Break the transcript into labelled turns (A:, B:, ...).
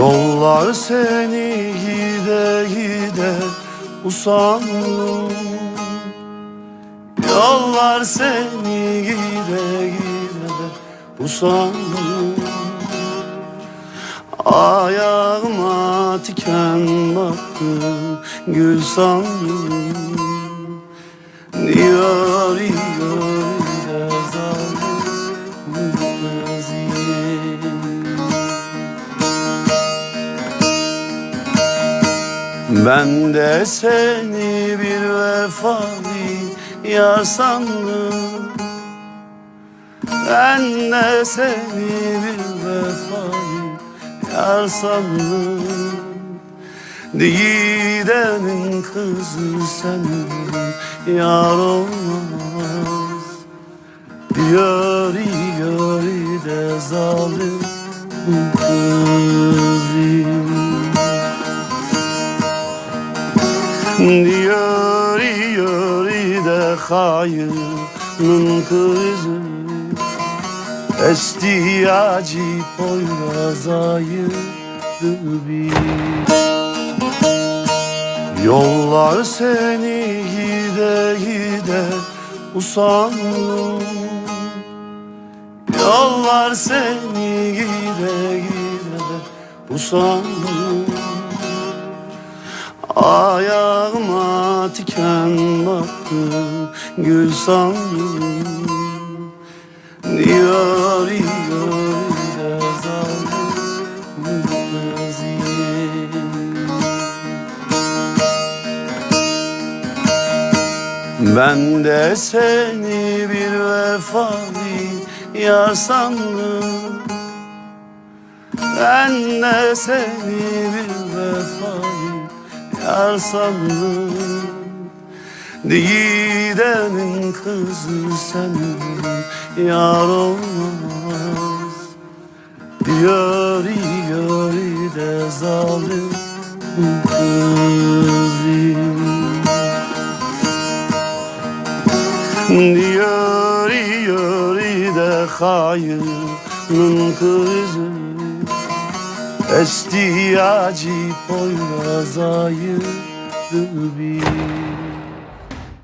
A: Yollar seni gide gide usandım. Yollar seni gide gide usandım. Ayağıma tiken battı gül sandım. Diyor diyor Ben de seni bir vefalı yar sandım. Ben de seni bir vefalı yar sandım. Gidenin kızı senin yar olmaz. Yori yori de zalim kızım Diyor diyor de hayırın kızı Estiyacı poyraz ayırdı bir. Yollar seni gide gide usandım Yollar seni gide gide usandım Ayağıma tiken battı gül sandım. Diyor diyor Ben de seni bir vefalı yar sandım. Ben de seni bir vefalı yar sandım Gidenin kızı senin. Yar olmaz. Yori yori de zalim kızım. Diyor diyor de hayırın kızı Estiyacı poyraz ayırdı bir